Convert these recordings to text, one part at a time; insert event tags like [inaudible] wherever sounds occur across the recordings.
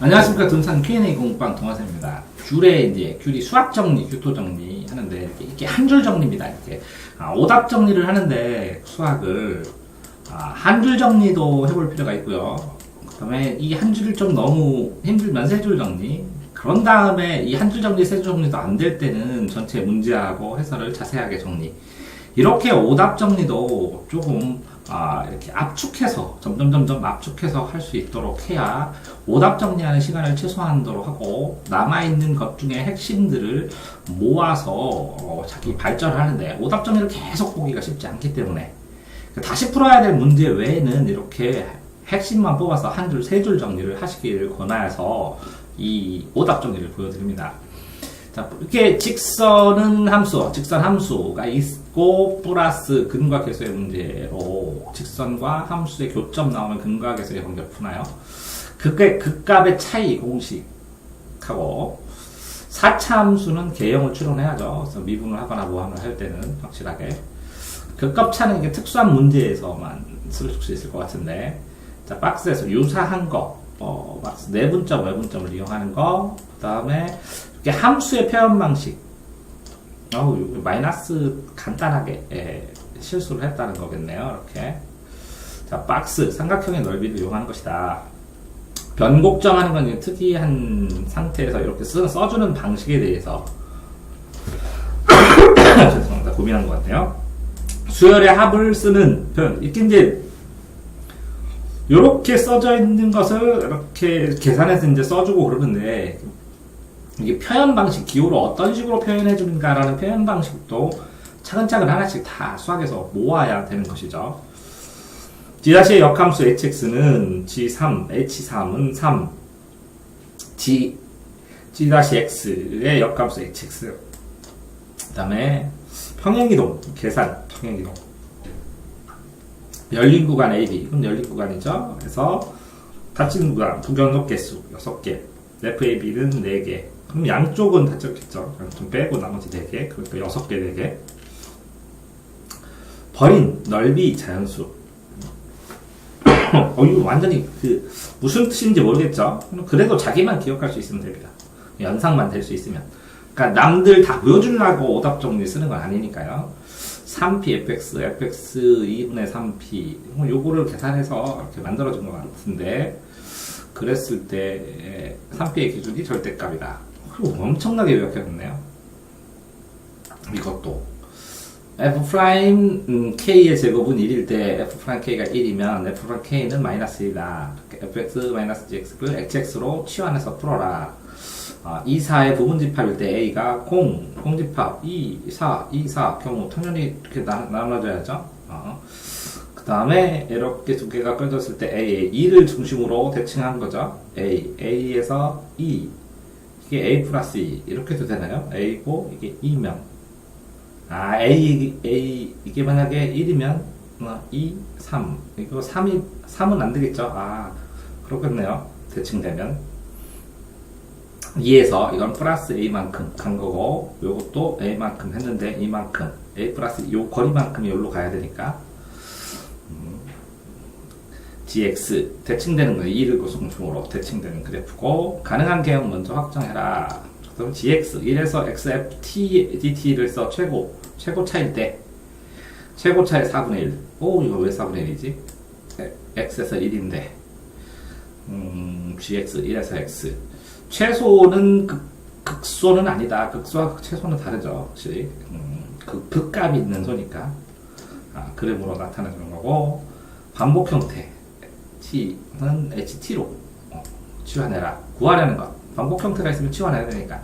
안녕하십니까 등산 Q&A 공방 동화사입니다. 귤에 이제 귤이 수학 정리, 규토 정리 하는데 이렇게 한 줄 정리입니다. 이렇게 아, 오답 정리를 하는데 수학을 아, 한 줄 정리도 해볼 필요가 있고요. 그다음에 이 한 줄을 좀 너무 힘들면 세 줄 정리. 그런 다음에 이 한 줄 정리, 세 줄 정리도 안 될 때는 전체 문제하고 해설을 자세하게 정리. 이렇게 오답 정리도 조금 아, 이렇게 압축해서 점점 점점 압축해서 할 수 있도록 해야 오답 정리하는 시간을 최소화하도록 하고 남아 있는 것 중에 핵심들을 모아서 어, 자기 발전을 하는데 오답 정리를 계속 보기가 쉽지 않기 때문에 다시 풀어야 될 문제 외에는 이렇게 핵심만 뽑아서 한 줄, 세 줄 정리를 하시기를 권하여서 이 오답 정리를 보여드립니다. 자, 이렇게 직선은 함수, 직선 함수가 있고, 플러스 근과 계수의 문제로 직선과 함수의 교점 나오면 근과 계수의 관계 푸나요? 극의, 극값의 차이 공식하고, 4차 함수는 개형을 추론해야죠. 그래서 미분을 하거나 모함을 할 때는 확실하게. 극값 차는 이게 특수한 문제에서만 쓸 수 있을 것 같은데, 자, 박스에서 유사한 거, 어, 박스 내분점, 외분점을 이용하는 거, 그 다음에 이게 함수의 표현 방식. 어우, 마이너스 간단하게 예, 실수를 했다는 거겠네요. 이렇게. 자, 박스, 삼각형의 넓이를 이용하는 것이다. 변곡점하는 건 특이한 상태에서 이렇게 쓰, 써주는 방식에 대해서 [coughs] 죄송합니다. 고민한 것 같아요. 수열의 합을 쓰는 표현. 이게 이제 이렇게 써져 있는 것을 이렇게 계산해서 이제 써주고 그러는데 이게 표현 방식, 기호를 어떤 식으로 표현해 주는가라는 표현 방식도 차근차근 하나씩 다 수학에서 모아야 되는 것이죠. G의 역함수 hx는 G3, H3은 3, G, G-x의 역함수 hx. 그 다음에 평행이동, 계산, 평행이동. 열린 구간 AB, 그럼 열린 구간이죠. 그래서 닫힌 구간, 부경역 개수 6개, FAB는 4개. 그럼 양쪽은 닫혔겠죠. 좀 빼고 나머지 4개, 그러니까 6개, 4개. 버린 넓이 자연수. [coughs] 어, 이거 완전히 그 무슨 뜻인지 모르겠죠. 그래도 자기만 기억할 수 있으면 됩니다. 연상만 될 수 있으면. 그러니까 남들 다 보여주려고 오답 정리 쓰는 건 아니니까요. 3p fx, fx 2분의 3p. 뭐 요거를 계산해서 이렇게 만들어준 것 같은데, 그랬을 때 3p의 기준이 절대값이다. 엄청나게 요약해줬네요. 이것도. f 프라임 음, k의 제곱은 1일 때 f 프라임 k가 1이면 f 프라임 k는 마이너스 1이다. fx 마이너스 gx를 hx로 치환해서 풀어라. 아, 2, 4의 부분 집합일 때 a가 공, 공집합 2, 4, 2, 4 경우 당연히 이렇게 나, 나눠져야죠. 어. 그 다음에 이렇게 두 개가 끊어졌을 때 a, 2를 중심으로 대칭한 거죠. a, a에서 2 이게 a 플러스 2 이렇게도 되나요? a고 이게 2면 아 a, a 이게 만약에 1이면 어, 2, 3 이거 3이 3은 안 되겠죠? 아 그렇겠네요. 대칭되면 2에서 이건 플러스 a만큼 간 거고 요것도 a만큼 했는데 이만큼 a 플러스 요 거리만큼이 여기로 가야 되니까. 음, gx 대칭되는 거 2를 고중심으로 대칭되는 그래프고 가능한 개형 먼저 확정해라. 그럼 gx 1에서 xft dt를 써 최고 최고 차일 때 최고 차의 4분의 1. 오 이거 왜 4분의 1이지? x에서 1인데. 음, gx 1에서 x 최소는 극, 극소는 아니다. 극소와 최소는 다르죠. 확실히. 음, 그 극값이 있는 소니까. 아, 그램으로 나타내주는 거고, 반복 형태. t는 ht로 어, 치환해라. 구하려는 것. 반복 형태가 있으면 치환해야 되니까.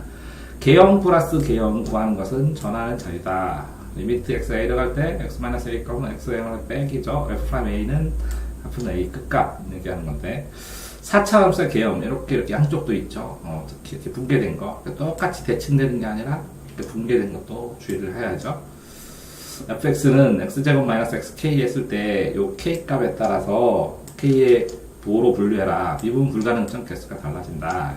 개형 플러스 개형 구하는 것은 전하는 자리다. 리미트 x가 a 들어갈 때 x-a 값은 x의 빼기죠. f'(a는 f a 끝값 얘기하는 건데 4차 함수의 개형 이렇게 이렇게 양쪽도 있죠. 어, 특히 이렇게 붕괴된 거 똑같이 대칭되는 게 아니라 이렇게 붕괴된 것도 주의를 해야죠. fx는 x제곱 마이너스 xk 했을 때 요 k 값에 따라서 k의 도로 분류해라. 미분 불가능점 개수가 달라진다.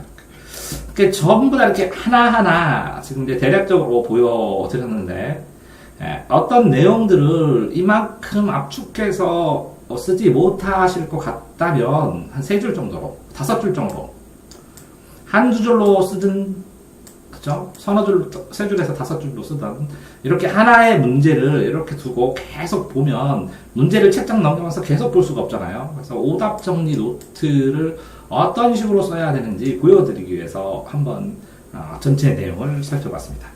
이렇게 전부 다 이렇게 하나하나 지금 이제 대략적으로 보여드렸는데 예, 어떤 내용들을 이만큼 압축해서 쓰지 못하실 것 같다면 한 세 줄 정도로 다섯 줄 정도 한두 줄로 쓰든 그죠? 서너 줄, 세 줄에서 다섯 줄로 쓰든 이렇게 하나의 문제를 이렇게 두고 계속 보면 문제를 책장 넘기면서 계속 볼 수가 없잖아요. 그래서 오답 정리 노트를 어떤 식으로 써야 되는지 보여드리기 위해서 한번 어, 전체 내용을 살펴봤습니다.